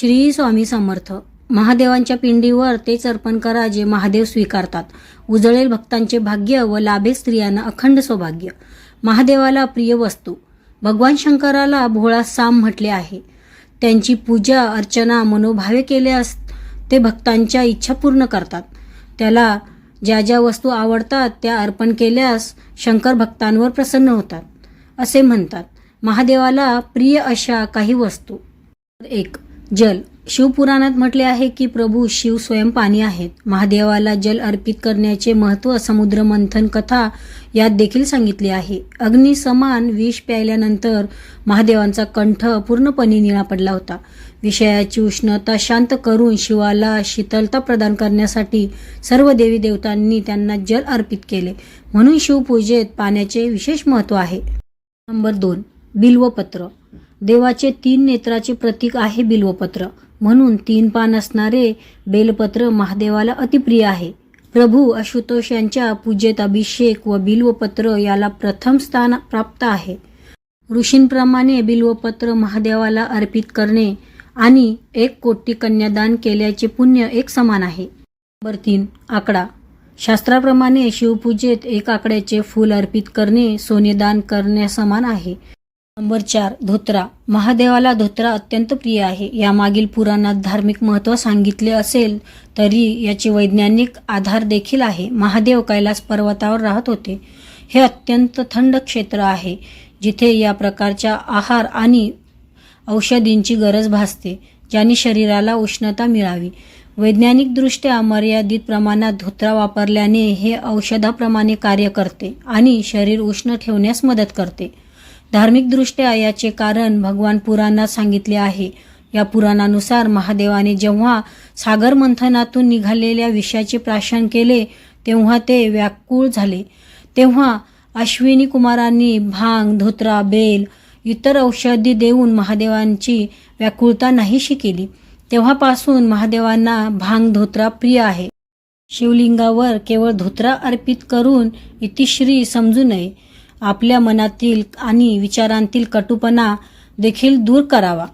श्री स्वामी समर्थ. महादेवांच्या पिंडीवर तेच अर्पण करा जे महादेव स्वीकारतात. उजळेल भक्तांचे भाग्य व लाभे स्त्रियांना अखंड सौभाग्य. महादेवाला प्रिय वस्तू. भगवान शंकराला भोळा साम म्हटले आहे. त्यांची पूजा अर्चना मनोभावे केल्यास ते भक्तांच्या इच्छा पूर्ण करतात. त्याला ज्या ज्या वस्तू आवडतात त्या अर्पण केल्यास शंकर भक्तांवर प्रसन्न होतात. असे म्हणतात. महादेवाला प्रिय अशा काही वस्तू. एक जल. शिवपुराणात म्हटले आहे की प्रभू शिव स्वयं पाणी आहेत. महादेवाला जल अर्पित करण्याचे महत्त्व समुद्र मंथन कथा यात देखील सांगितले आहे. अग्नी समान विष प्यायल्यानंतर महादेवांचा कंठ पूर्णपणे निळा पडला होता. विषयाची उष्णता शांत करून शिवाला शीतलता प्रदान करण्यासाठी सर्व देवी देवतांनी त्यांना जल अर्पित केले. म्हणून शिवपूजेत पाण्याचे विशेष महत्त्व आहे. नंबर दोन. बिल्वपत्र. देवाचे तीन नेत्राचे प्रतीक आहे बिल्वपत्र. म्हणून तीन पान असणारे बेलपत्र महादेवाला अतिप्रिय आहे. प्रभू आशुतोष यांच्या पूजेत अभिषेक व बिल्वपत्र याला प्रथम स्थान प्राप्त आहे. ऋषींप्रमाणे बिल्वपत्र महादेवाला अर्पित करणे आणि एक कोटी कन्यादान केल्याचे पुण्य एक समान आहे. नंबर तीन आकडा. शास्त्राप्रमाणे शिवपूजेत एक आकड्याचे फूल अर्पित करणे सोनेदान करण्यासमान आहे. नंबर चार धोत्रा. महादेवाला धोत्रा अत्यंत प्रिय आहे. यामागील पुराणात धार्मिक महत्त्व सांगितले असेल तरी याचे वैज्ञानिक आधार देखील आहे. महादेव कैलास पर्वतावर राहत होते. हे अत्यंत थंड क्षेत्र आहे जिथे या प्रकारच्या आहार आणि औषधींची गरज भासते ज्याने शरीराला उष्णता मिळावी. वैज्ञानिकदृष्ट्या मर्यादित प्रमाणात धोत्रा वापरल्याने हे औषधाप्रमाणे कार्य करते आणि शरीर उष्ण ठेवण्यास मदत करते. धार्मिकदृष्ट्या याचे कारण भगवान पुराणात सांगितले आहे. या पुराणानुसार महादेवाने जेव्हा सागर मंथनातून निघालेल्या विषयाचे प्राशन केले तेव्हा ते व्याकुळ झाले. तेव्हा अश्विनी कुमारांनी भांग धोत्रा बेल इतर औषधी देऊन महादेवांची व्याकुळता नाहीशी केली. तेव्हापासून महादेवांना भांग धोत्रा प्रिय आहे. शिवलिंगावर केवळ धोत्रा अर्पित करून इतिश्री समजू नये. आपल्या मनातील आणि विचारांतील कटुपणा देखील दूर करावा.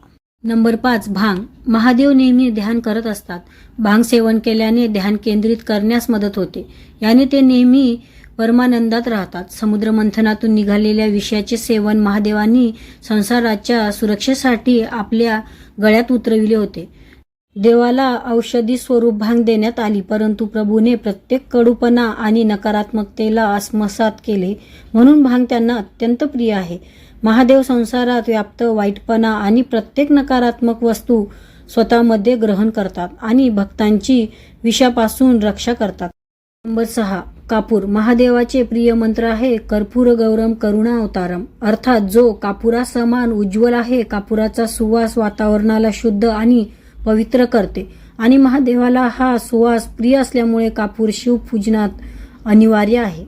नंबर पाच भांग. महादेव नेहमी ध्यान करत असतात. भांग सेवन केल्याने ध्यान केंद्रित करण्यास मदत होते. याने ते नेहमी परमानंदात राहतात. समुद्र मंथनातून निघालेल्या विषयाचे सेवन महादेवांनी संसाराच्या सुरक्षेसाठी आपल्या गळ्यात उतरविले होते. देवाला औषधी स्वरूप भांग देण्यात आली परंतु प्रभूने प्रत्येक कडूपणा आणि नकारात्मकतेला आत्मसात केले म्हणून भांग त्यांना अत्यंत प्रिय आहे. महादेव संसारात व्याप्त वाईटपणा आणि प्रत्येक नकारात्मक वस्तू स्वतःमध्ये ग्रहण करतात आणि भक्तांची विषापासून रक्षा करतात. नंबर सहा कापूर. महादेवाचे प्रिय मंत्र आहे कर्पूर गौरम करुणा अवतारम. अर्थात जो कापुरासमान उज्ज्वल आहे कापुराचा सुवास वातावरणाला शुद्ध आणि पवित्र करते. आणि महादेवाला हा सुवास प्रिय असल्यामुळे कापूर शिवपूजनात अनिवार्य आहे.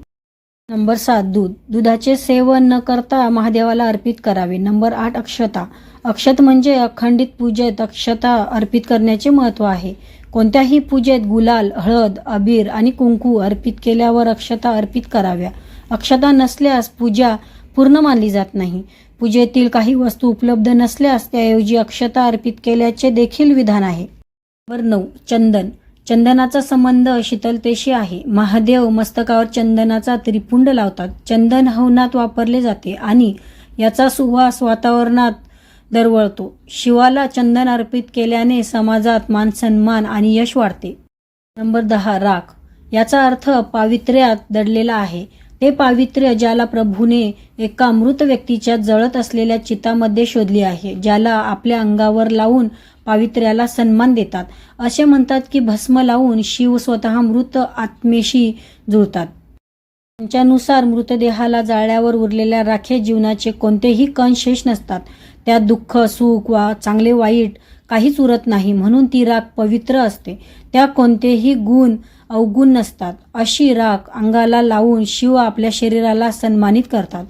नंबर सात दूध. दुधाचे सेवन न करता महादेवाला अर्पित करावे. नंबर आठ अक्षता. अक्षत म्हणजे अखंडित पूजेत अक्षता अर्पित करण्याचे महत्त्व आहे. कोणत्याही पूजेत गुलाल हळद अबीर आणि कुंकू अर्पित केल्यावर अक्षता अर्पित कराव्या. अक्षता नसल्यास पूजा पूर्ण मानली जात नाही. पूजेतील काही वस्तू उपलब्ध नसल्यास त्याऐवजी अक्षता अर्पित केल्याचे देखील विधान आहे. नंबर नऊ चंदन. चंदनाचा संबंध शीतलतेशी आहे. महादेव मस्तकावर चंदनाचा त्रिपुंड लावतात. चंदन हवनात वापरले जाते आणि याचा सुवास वातावरणात दरवळतो. शिवाला चंदन अर्पित केल्याने समाजात मानसन्मान आणि यश वाढते. नंबर दहा राख. याचा अर्थ पावित्र्यात दडलेला आहे. ते पावित्र्य ज्याला प्रभूने एका मृत व्यक्तीच्या जळत असलेल्या चितामध्ये शोधले आहे ज्याला आपल्या अंगावर लावून पावित्र्याला सन्मान देतात. असे म्हणतात की भस्म लावून शिव स्वतः मृत आत्मेशी जुळतात. त्यांच्यानुसार मृतदेहाला जाळल्यावर उरलेल्या राखे जीवनाचे कोणतेही कण शेष नसतात. त्यात दुःख सुख वा चांगले वाईट काहीच उरत नाही म्हणून ती राख पवित्र असते. त्या कोणतेही गुण अवगुण नसतात. अशी राख अंगाला लावून शिव आपल्या शरीराला सन्मानित करतात.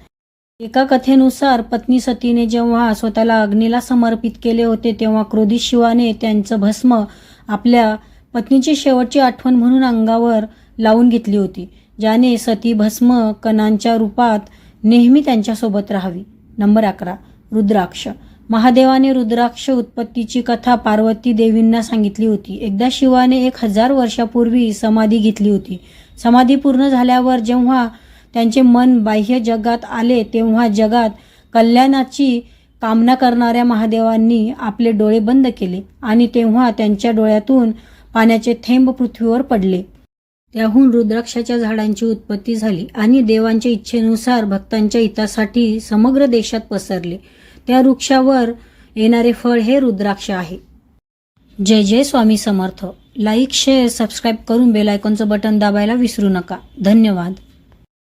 एका कथेनुसार पत्नी सतीने जेव्हा स्वतःला अग्नीला समर्पित केले होते तेव्हा क्रोधित शिवाने त्यांचं भस्म आपल्या पत्नीची शेवटची आठवण म्हणून अंगावर लावून घेतली होती ज्याने सती भस्म कणांच्या रूपात नेहमी त्यांच्यासोबत राहावी. नंबर अकरा. रुद्राक्ष. महादेवाने रुद्राक्ष उत्पत्तीची कथा पार्वती देवींना सांगितली होती. एकदा शिवाने एक हजार वर्षापूर्वी समाधी घेतली होती. समाधी पूर्ण झाल्यावर जेव्हा त्यांचे मन बाह्य जगात आले तेव्हा जगात कल्याणाची कामना करणाऱ्या महादेवांनी आपले डोळे बंद केले आणि तेव्हा त्यांच्या डोळ्यातून पाण्याचे थेंब पृथ्वीवर पडले. त्याहून रुद्राक्षाच्या झाडांची उत्पत्ती झाली आणि देवांच्या इच्छेनुसार भक्तांच्या हितासाठी समग्र देशात पसरले. त्या वृक्षावर येणारे फळ हे रुद्राक्ष आहे. जय जय Swami Samarth. Like share subscribe करून बेल आयकॉनचं बटन दाबायला विसरू नका. धन्यवाद.